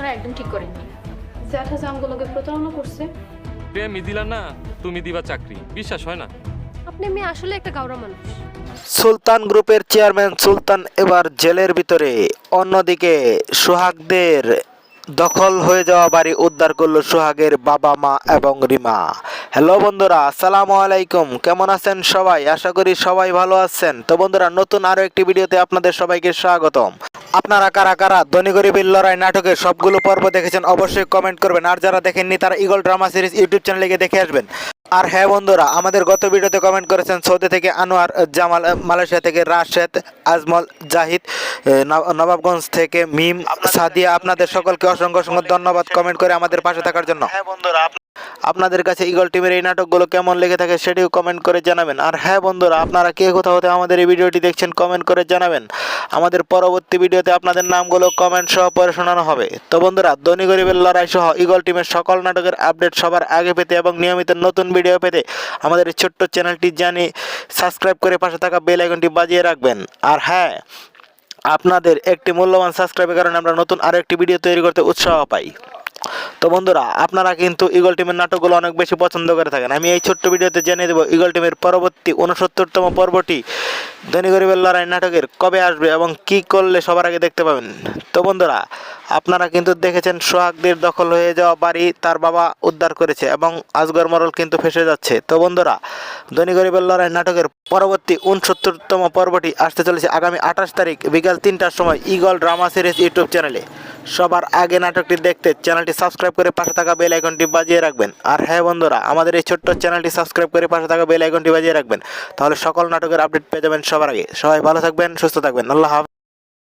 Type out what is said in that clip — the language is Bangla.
আপনারা একদম ঠিক করেননি। জ্যাঠা যে আমগুলোকে প্রতারণা করছে। দিলা না তুমি দিবা চাকরি। বিশ্বাস হয় না। আপনি মেয়ে আসলে একটা গাওরা মানুষ। সুলতান গ্রুপের চেয়ারম্যান সুলতান এবার জেলের ভিতরে। অন্যদিকে সোহাগদের দখল হয়ে যাওয়া বাড়ি উদ্ধার করল সোহাগের বাবা মা এবং রিমা। হ্যালো বন্ধুরা আসসালামু আলাইকুম। কেমন আছেন সবাই? আশা করি সবাই ভালো আছেন। তো বন্ধুরা নতুন আরও একটি ভিডিওতে আপনাদের সবাইকে স্বাগতম। আপনারা কারা কারা ধনী গরিবের লড়াই নাটকের সবগুলো পর্ব দেখেছেন অবশ্যই কমেন্ট করবেন। আর যারা দেখেননি, তারা ইগল ড্রামা সিরিজ ইউটিউব চ্যানেলে গিয়ে দেখে আসবেন। আর হ্যাঁ বন্ধুরা, আমাদের গত ভিডিওতে কমেন্ট করেছেন সৌদি থেকে আনোয়ার, জামাল মালয়েশিয়া থেকে রাশেদ, আজমল, জাহিদ নব- নবাবগঞ্জ থেকে মিম, সাদিয়া, আপনাদের সকলকে অসংখ্য অসংখ্য ধন্যবাদ কমেন্ট করে আমাদের পাশে থাকার জন্য। হ্যাঁ বন্ধুরা আপনাদের কাছে ইগল টিমের এই নাটকগুলো কেমন লেগে থাকে সেটিও কমেন্ট করে জানাবেন। আর হ্যাঁ বন্ধুরা, আপনারা কে কোথাও হতে আমাদের এই ভিডিওটি দেখছেন কমেন্ট করে জানাবেন। আমাদের পরবর্তী ভিডিওতে আপনাদের নামগুলো কমেন্ট সহ পরে শোনানো হবে। তো বন্ধুরা, ধনী গরিবের লড়াই সহ ইগল টিমের সকল নাটকের আপডেট সবার আগে পেতে এবং নিয়মিত নতুন ভিডিও পেতে আমাদের এই ছোট্ট চ্যানেলটি জানি সাবস্ক্রাইব করে পাশে থাকা বেল আইকনটি বাজিয়ে রাখবেন। আর হ্যাঁ আপনাদের একটি মূল্যবান সাবস্ক্রাইবের কারণে আমরা নতুন আরও একটি ভিডিও তৈরি করতে উৎসাহ পাই। তো বন্ধুরা, আপনারা কিন্তু ইগল টিমের নাটকগুলো অনেক বেশি পছন্দ করে থাকেন। আমি এই ছোট্ট ভিডিওতে জানিয়ে দেবো ইগল টিমের পরবর্তী উনসত্তরতম পর্বটি ধনী গরিবের লড়াই নাটকের কবে আসবে এবং কি করলে সবার আগে দেখতে পাবেন। তো বন্ধুরা, আপনারা কিন্তু দেখেছেন সোহাগদের দখল হয়ে যাওয়া বাড়ি তার বাবা উদ্ধার করেছে এবং আজগর মরল কিন্তু ফেসে যাচ্ছে। তো বন্ধুরা, ধনী গরিবের লড়াই নাটকের পরবর্তী উনসত্তরতম পর্বটি আসতে চলেছে আগামী আঠাশ তারিখ বিকাল তিনটার সময় ইগল ড্রামা সিরিজ ইউটিউব চ্যানেলে। সবার আগে নাটকটি দেখতে চ্যানেলটি সাবস্ক্রাইব করে পাশে থাকা বেল আইকনটি বাজিয়ে রাখবেন। আর হ্যাঁ বন্ধুরা, আমাদের এই ছোট্ট চ্যানেলটি সাবস্ক্রাইব করে পাশে থাকা বেল আইকনটি বাজিয়ে রাখবেন। তাহলে সকল নাটকের আপডেট পেয়ে যাবেন সবার আগে। সবাই ভালো থাকবেন, সুস্থ থাকবেন। আল্লাহ হাফেজ।